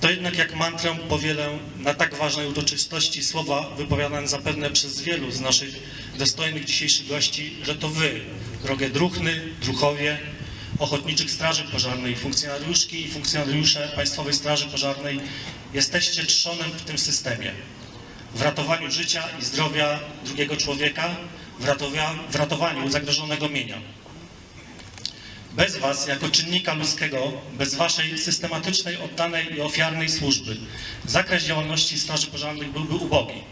To jednak jak mantrę powielę na tak ważnej uroczystości słowa wypowiadane zapewne przez wielu z naszych dostojnych dzisiejszych gości, że to wy, drogie druhny, druchowie, ochotniczych straży pożarnej, funkcjonariuszki i funkcjonariusze Państwowej Straży Pożarnej jesteście trzonem w tym systemie. W ratowaniu życia i zdrowia drugiego człowieka, w, w ratowaniu zagrożonego mienia. Bez Was, jako czynnika ludzkiego, bez Waszej systematycznej, oddanej i ofiarnej służby, zakres działalności Straży Pożarnych byłby ubogi.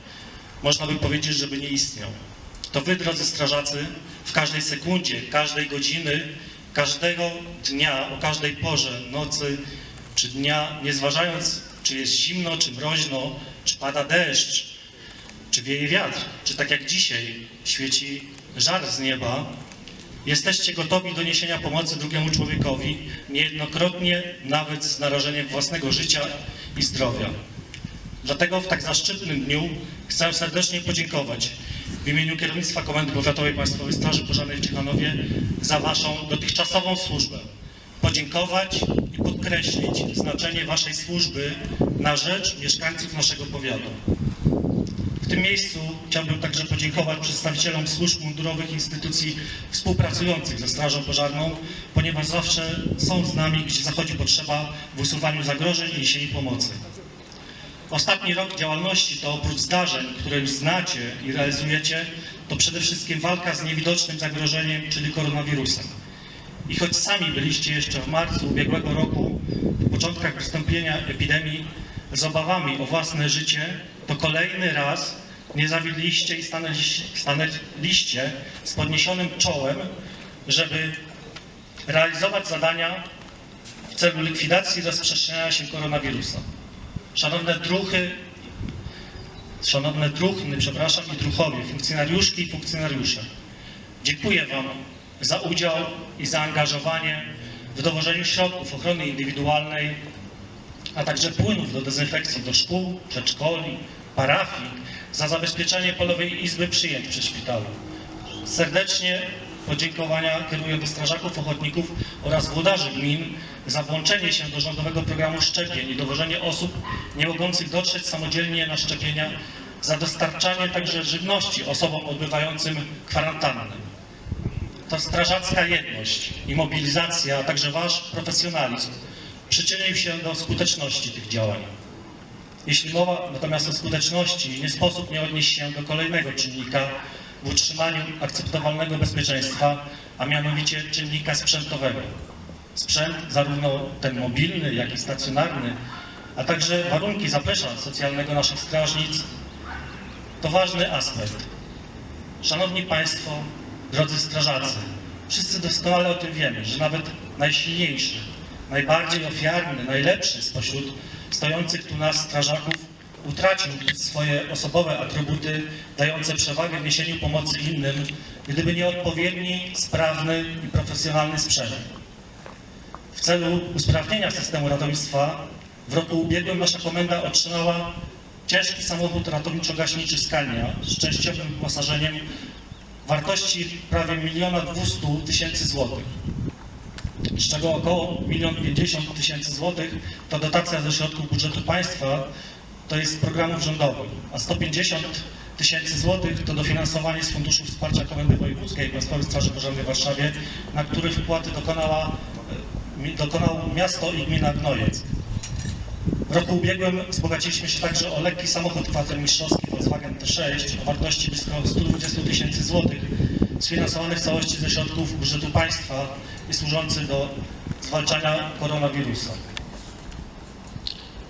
Można by powiedzieć, żeby nie istniał. To Wy, drodzy strażacy, w każdej sekundzie, każdej godziny, każdego dnia, o każdej porze, nocy czy dnia, nie zważając, czy jest zimno, czy mroźno, czy pada deszcz, czy wieje wiatr, czy tak jak dzisiaj świeci żar z nieba, Jesteście gotowi do niesienia pomocy drugiemu człowiekowi, niejednokrotnie nawet z narażeniem własnego życia i zdrowia. Dlatego w tak zaszczytnym dniu chcę serdecznie podziękować w imieniu kierownictwa Komendy Powiatowej Państwowej Straży Pożarnej w Ciechanowie za Waszą dotychczasową służbę. Podziękować i podkreślić znaczenie Waszej służby na rzecz mieszkańców naszego powiatu. W tym miejscu chciałbym także podziękować przedstawicielom służb mundurowych instytucji współpracujących ze Strażą Pożarną, ponieważ zawsze są z nami, gdzie zachodzi potrzeba w usuwaniu zagrożeń i niesieniu pomocy. Ostatni rok działalności to oprócz zdarzeń, które już znacie i realizujecie, to przede wszystkim walka z niewidocznym zagrożeniem, czyli koronawirusem. I choć sami byliście jeszcze w marcu ubiegłego roku, w początkach wystąpienia epidemii, z obawami o własne życie, to kolejny raz nie zawidliście i stanęliście, stanęliście z podniesionym czołem, żeby realizować zadania w celu likwidacji rozprzestrzeniania się koronawirusa. Szanowne druchy, szanowne druhny, przepraszam, i druchowie, funkcjonariuszki i funkcjonariusze, dziękuję Wam za udział i zaangażowanie w dowożeniu środków ochrony indywidualnej a także płynów do dezynfekcji do szkół, przedszkoli, parafii, za zabezpieczenie polowej izby przyjęć przy szpitalu. Serdecznie podziękowania kieruję do strażaków ochotników oraz włodarzy gmin za włączenie się do rządowego programu szczepień i dowożenie osób nie mogących dotrzeć samodzielnie na szczepienia, za dostarczanie także żywności osobom odbywającym kwarantannę. To strażacka jedność i mobilizacja, a także Wasz profesjonalizm przyczynił się do skuteczności tych działań. Jeśli mowa natomiast o skuteczności, nie sposób nie odnieść się do kolejnego czynnika w utrzymaniu akceptowalnego bezpieczeństwa, a mianowicie czynnika sprzętowego. Sprzęt, zarówno ten mobilny, jak i stacjonarny, a także warunki zaplecza socjalnego naszych strażnic, to ważny aspekt. Szanowni Państwo, drodzy strażacy, wszyscy doskonale o tym wiemy, że nawet najsilniejszy, najbardziej ofiarny, najlepszy spośród stojących tu nas strażaków utracił swoje osobowe atrybuty dające przewagę w niesieniu pomocy innym, gdyby nie odpowiedni, sprawny i profesjonalny sprzęt. W celu usprawnienia systemu ratownictwa w roku ubiegłym nasza komenda otrzymała ciężki samochód ratowniczo-gaśniczy Scania z częściowym wyposażeniem wartości prawie 1 200 tysięcy złotych z czego około 1 50 tysięcy złotych to dotacja ze środków budżetu państwa, to jest z programów rządowych, a 150 tysięcy złotych to dofinansowanie z Funduszu Wsparcia Komendy Wojewódzkiej Państwowej Straży Pożarnej w Warszawie, na który wpłaty dokonała, e, dokonało miasto i gmina Gnojec. W roku ubiegłym wzbogaciliśmy się także o lekki samochód kwatermistrzowski Volkswagen T6 o wartości blisko 120 tysięcy złotych, sfinansowany w całości ze środków budżetu państwa służący do zwalczania koronawirusa.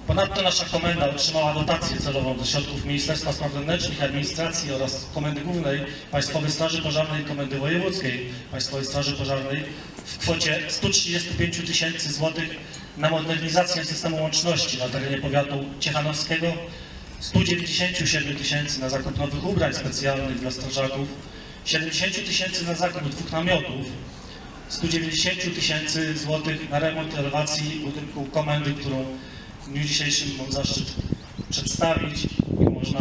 Ponadto nasza komenda otrzymała dotację celową ze środków Ministerstwa Spraw Wewnętrznych Administracji oraz Komendy Głównej Państwowej Straży Pożarnej i Komendy Wojewódzkiej Państwowej Straży Pożarnej w kwocie 135 tysięcy złotych na modernizację systemu łączności na terenie powiatu ciechanowskiego, 197 tysięcy na zakup nowych ubrań specjalnych dla strażaków, 70 tysięcy na zakup dwóch namiotów, 190 tysięcy złotych na remont elewacji budynku komendy, którą w dniu dzisiejszym mam zaszczyt przedstawić i można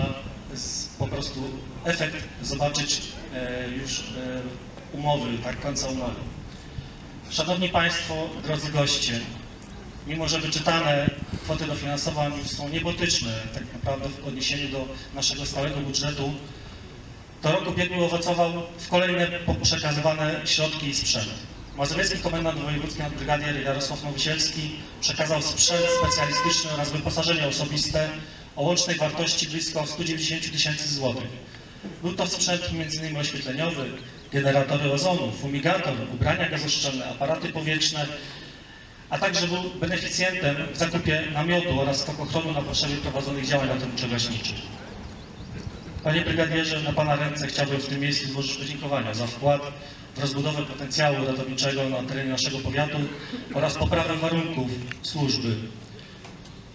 z, po prostu efekt zobaczyć e, już e, umowy, tak, końca umowy. Szanowni Państwo, drodzy goście, mimo że wyczytane kwoty dofinansowań są niebotyczne tak naprawdę w odniesieniu do naszego stałego budżetu, to rok ubiegły owocował w kolejne przekazywane środki i sprzęt. Mazowiecki komendant wojewódzki nadbrygadier Jarosław Nowysielski przekazał sprzęt specjalistyczny oraz wyposażenie osobiste o łącznej wartości blisko 190 tysięcy złotych. Był to sprzęt m.in. oświetleniowy, generatory ozonu, fumigator, ubrania gazoszczelne, aparaty powietrzne, a także był beneficjentem w zakupie namiotu oraz skokochronu na potrzeby prowadzonych działań ratowniczo-gaśniczych. Panie Brygadierze, na Pana ręce chciałbym w tym miejscu złożyć podziękowania za wkład rozbudowę potencjału ratowniczego na terenie naszego powiatu oraz poprawę warunków służby.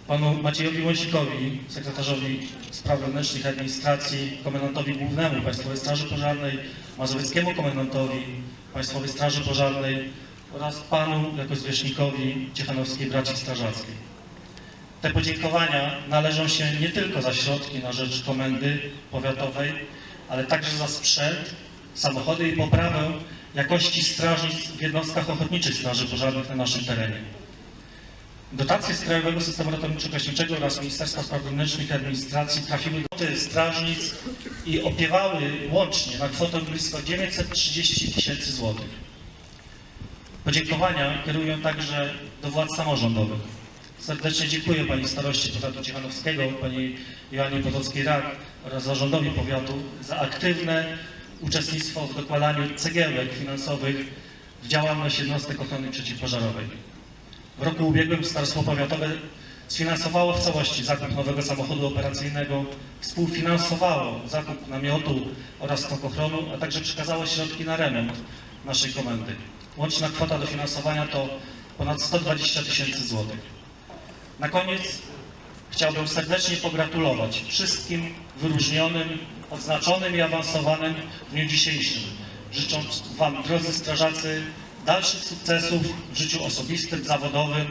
Panu Maciejowi Łąsikowi, sekretarzowi spraw wewnętrznych administracji, komendantowi głównemu Państwowej Straży Pożarnej, mazowieckiemu komendantowi Państwowej Straży Pożarnej oraz panu jako zwierzchnikowi Ciechanowskiej Braci Strażackiej. Te podziękowania należą się nie tylko za środki na rzecz komendy powiatowej, ale także za sprzęt, samochody i poprawę jakości strażnic w jednostkach ochotniczych straży pożarnych na naszym terenie. Dotacje z Krajowego Systemu Ratowniczo-Gaśniczego oraz Ministerstwa Spraw Wewnętrznych i Administracji trafiły do strażnic i opiewały łącznie na kwotę blisko 930 tysięcy złotych. Podziękowania kieruję także do władz samorządowych. Serdecznie dziękuję Pani Staroście Powiatu Ciechanowskiego, Pani Joannie Potockiej-Rak oraz zarządowi powiatu za aktywne uczestnictwo w dokładaniu cegiełek finansowych w działalność jednostek ochrony przeciwpożarowej. W roku ubiegłym Starostwo Powiatowe sfinansowało w całości zakup nowego samochodu operacyjnego, współfinansowało zakup namiotu oraz skokochronu, a także przekazało środki na remont naszej komendy. Łączna kwota dofinansowania to ponad 120 tysięcy złotych. Na koniec chciałbym serdecznie pogratulować wszystkim wyróżnionym, odznaczonym i awansowanym w dniu dzisiejszym, życząc Wam, drodzy strażacy, dalszych sukcesów w życiu osobistym, zawodowym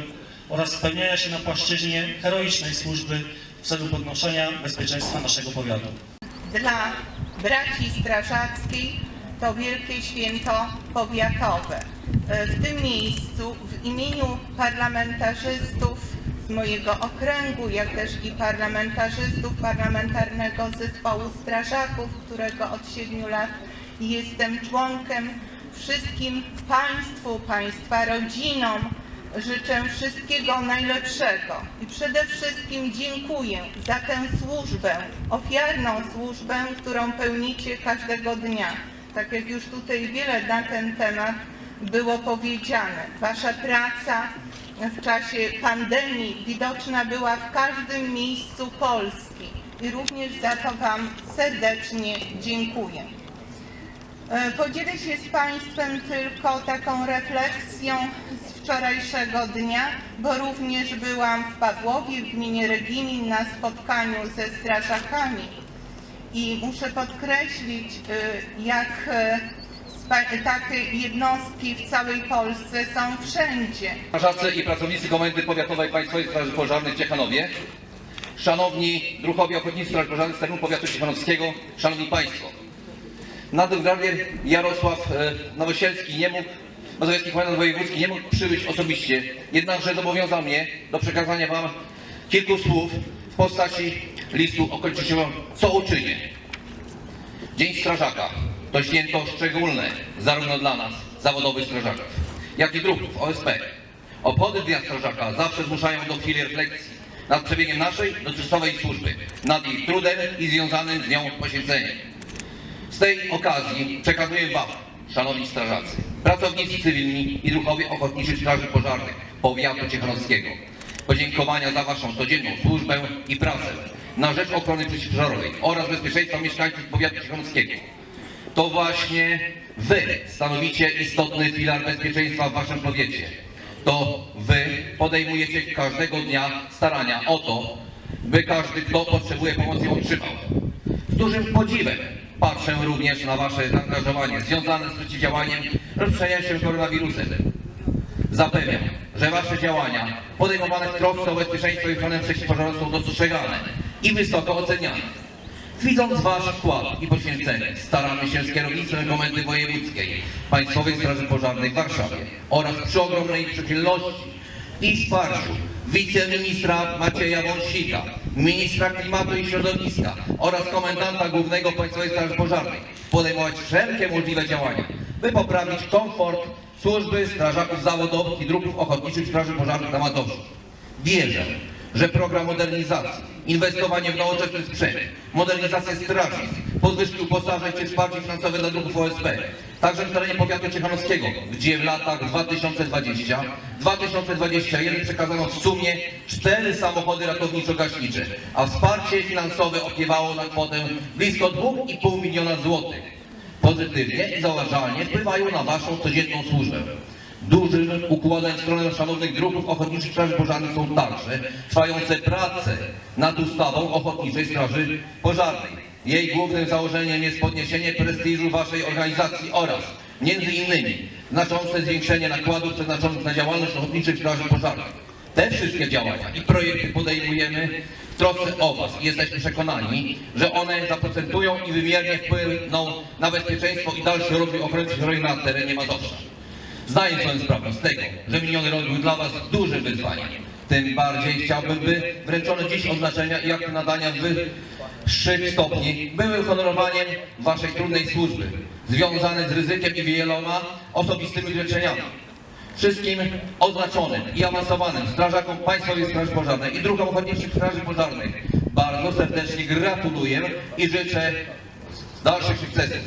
oraz spełniania się na płaszczyźnie heroicznej służby w celu podnoszenia bezpieczeństwa naszego powiatu. dla braci strażackiej to wielkie święto powiatowe. E, W tym miejscu w imieniu parlamentarzystów z mojego okręgu, jak też i parlamentarzystów parlamentarnego zespołu strażaków, którego od siedmiu lat jestem członkiem, wszystkim Państwu, Państwa rodzinom życzę wszystkiego najlepszego i przede wszystkim dziękuję za tę służbę, ofiarną służbę, którą pełnicie każdego dnia. Tak jak już tutaj wiele na ten temat było powiedziane. Wasza praca w czasie pandemii widoczna była w każdym miejscu Polski i również za to Wam serdecznie dziękuję. E, Podzielę się z Państwem tylko taką refleksją z wczorajszego dnia, bo również byłam w Pawłowie w gminie Regimin na spotkaniu ze strażakami i muszę podkreślić, e, jak e, takie jednostki w całej Polsce są wszędzie. Strażacy i pracownicy Komendy Powiatowej Państwowej Straży Pożarnej w Ciechanowie, Szanowni druhowie Ochotnicy Straży Pożarnej z terenu Powiatu Ciechanowskiego, Szanowni Państwo. Nadbrigadier Jarosław e, Nowosielski nie mógł, Mazowiecki Komendant Wojewódzki nie mógł przybyć osobiście, jednakże zobowiązał mnie do przekazania Wam kilku słów w postaci listu okolicznościowego, co uczynię. Dzień Strażaka to święto szczególne zarówno dla nas, zawodowych strażaków, jak i druhów OSP. Obchody Dnia Strażaka zawsze zmuszają do chwili refleksji nad przebiegiem naszej dotychczasowej służby, nad jej trudem i związanym z nią poświęceniem. Z tej okazji przekazuję Wam, szanowni strażacy, pracownicy cywilni i druhowie ochotniczych straży pożarnych powiatu ciechanowskiego, podziękowania za Waszą codzienną służbę i pracę na rzecz ochrony przeciwpożarowej oraz bezpieczeństwa mieszkańców powiatu ciechanowskiego. To właśnie Wy stanowicie istotny filar bezpieczeństwa w Waszym powiecie. To Wy podejmujecie każdego dnia starania o to, by każdy, kto potrzebuje pomocy, ją otrzymał. Z dużym podziwem patrzę również na Wasze zaangażowanie związane z przeciwdziałaniem rozprzestrzeniania się koronawirusem. Zapewniam, że Wasze działania podejmowane w trosce o bezpieczeństwo i ochronę przeciwpożarową są dostrzegane i wysoko oceniane. Widząc Wasz wkład i poświęcenie, staramy się z kierownictwem Komendy Wojewódzkiej Państwowej Straży Pożarnej w Warszawie oraz przy ogromnej przychylności i wsparciu wiceministra Macieja Wąsika, ministra klimatu i środowiska oraz komendanta głównego Państwowej Straży Pożarnej podejmować wszelkie możliwe działania, by poprawić komfort służby strażaków zawodowych i druhów ochotniczych Straży Pożarnych na Mazowszu. Wierzę, że program modernizacji, inwestowanie w nowoczesny sprzęt, modernizację strażnic, podwyżki uposażeń czy wsparcie finansowe dla druhów OSP, także w terenie powiatu ciechanowskiego, gdzie w latach 2020-2021 przekazano w sumie cztery samochody ratowniczo-gaśnicze, a wsparcie finansowe opiewało na kwotę blisko 2,5 miliona złotych. Pozytywnie i zauważalnie wpływają na Waszą codzienną służbę. Dużym układem stronę szanownych druhów Ochotniczych Straży Pożarnych są także trwające prace nad ustawą Ochotniczej Straży Pożarnej. Jej głównym założeniem jest podniesienie prestiżu Waszej organizacji oraz, między innymi, znaczące zwiększenie nakładów przeznaczonych na działalność Ochotniczych Straży Pożarnych. Te wszystkie działania i projekty podejmujemy w trosce o Was i jesteśmy przekonani, że one zaprocentują i wymiernie wpłyną na bezpieczeństwo i dalszy rozwój ochrony zdrowia na terenie Mazowsza. Zdaję sobie sprawę z tego, że miniony rok był dla Was dużym wyzwaniem. Tym bardziej chciałbym, by wręczone dziś oznaczenia i akty nadania wyższych stopni były uhonorowaniem Waszej trudnej służby, związane z ryzykiem i wieloma osobistymi życzeniami. Wszystkim oznaczonym i awansowanym strażakom Państwowej Straży Pożarnej i druhom ochotniczych Straży Pożarnej bardzo serdecznie gratuluję i życzę dalszych sukcesów.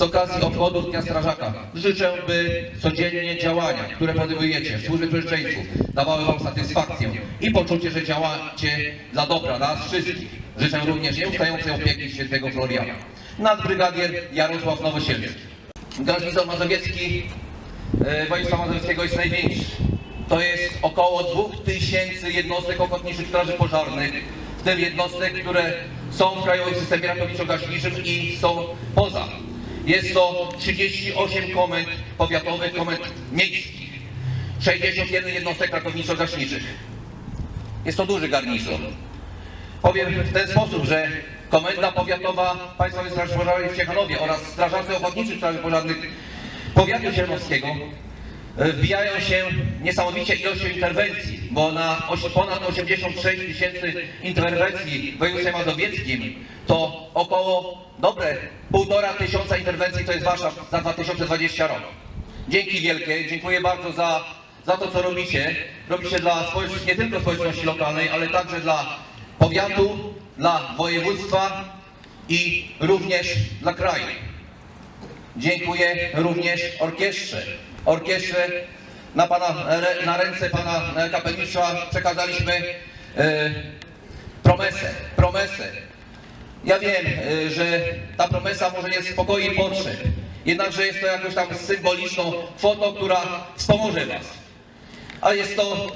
Z okazji obchodów Dnia Strażaka życzę, by codziennie działania, które podejmujecie w służbie społeczeństwu dawały Wam satysfakcję i poczucie, że działacie dla dobra nas wszystkich. Życzę również nieustającej opieki świętego Floriana. Nadbrygadier Jarosław Nowosielski. Garnizon Mazowiecki e, województwa mazowieckiego jest największy. To jest około 2000 jednostek ochotniczych straży pożarnych, w tym jednostek, które są w krajowym systemie ratowniczo-gaśniczym i są poza. Jest to 38 komend powiatowych, komend miejskich, 61 jednostek ratowniczo-gaśniczych. Jest to duży garnizon. Powiem w ten sposób, że Komenda Powiatowa Państwowej Straży Pożarnej w Ciechanowie oraz Strażacy Ochotniczych Straży Pożarnych Powiatu Ciechanowskiego e, wbijają się niesamowicie ilością interwencji, bo na ponad 86 tysięcy interwencji w województwie mazowieckim to około dobre półtora tysiąca interwencji to jest wasza za 2020 rok. Dzięki wielkie, dziękuję bardzo za, za to, co robicie. Robicie dla społecz- nie tylko społeczności lokalnej, ale także dla powiatu, dla województwa i również dla kraju. Dziękuję również orkiestrze. Orkiestrze na, pana, na ręce pana e, kapelnicza przekazaliśmy e, promesę, promesę. Ja wiem, e, że ta promesa może nie zaspokoi potrzeb, jednakże jest to jakąś tam symboliczną kwotą, która wspomoże was. A jest to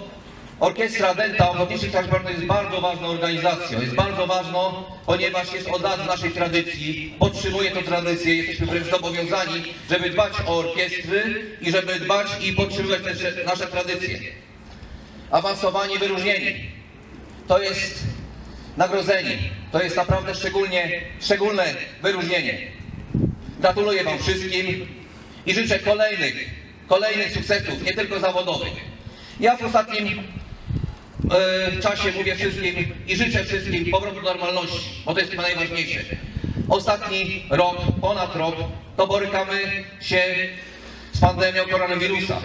Orkiestra Denta Ochotniczych Straży Pożarnych jest bardzo ważną organizacją. Jest bardzo ważną, ponieważ jest od lat w naszej tradycji, podtrzymuje tę tradycję, jesteśmy wręcz zobowiązani, żeby dbać o orkiestry i żeby dbać i podtrzymywać nasze tradycje. Awansowani, wyróżnieni. To jest nagrodzenie. To jest naprawdę szczególnie, szczególne wyróżnienie. Gratuluję Wam wszystkim i życzę kolejnych, kolejnych sukcesów, nie tylko zawodowych. Ja w ostatnim e, czasie mówię wszystkim i życzę wszystkim powrotu do normalności, bo to jest chyba najważniejsze. Ostatni rok, ponad rok, to borykamy się z pandemią koronawirusa.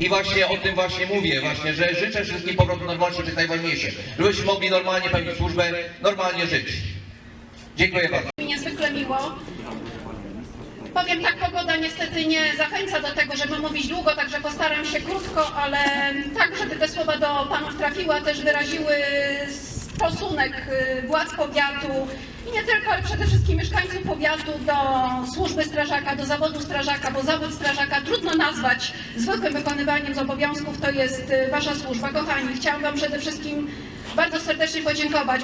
I właśnie o tym właśnie mówię, właśnie, że życzę wszystkim powrotu do normalności, to jest najważniejsze. Żebyśmy mogli normalnie pełnić służbę, normalnie żyć. Dziękuję bardzo. Powiem tak, pogoda niestety nie zachęca do tego, żeby mówić długo, także postaram się krótko, ale tak, żeby te słowa do panów trafiły, też wyraziły stosunek y, władz powiatu i nie tylko, ale przede wszystkim mieszkańców powiatu do służby strażaka, do zawodu strażaka, bo zawód strażaka trudno nazwać zwykłym wykonywaniem z obowiązków, to jest y, wasza służba. Kochani, chciałam wam przede wszystkim bardzo serdecznie podziękować.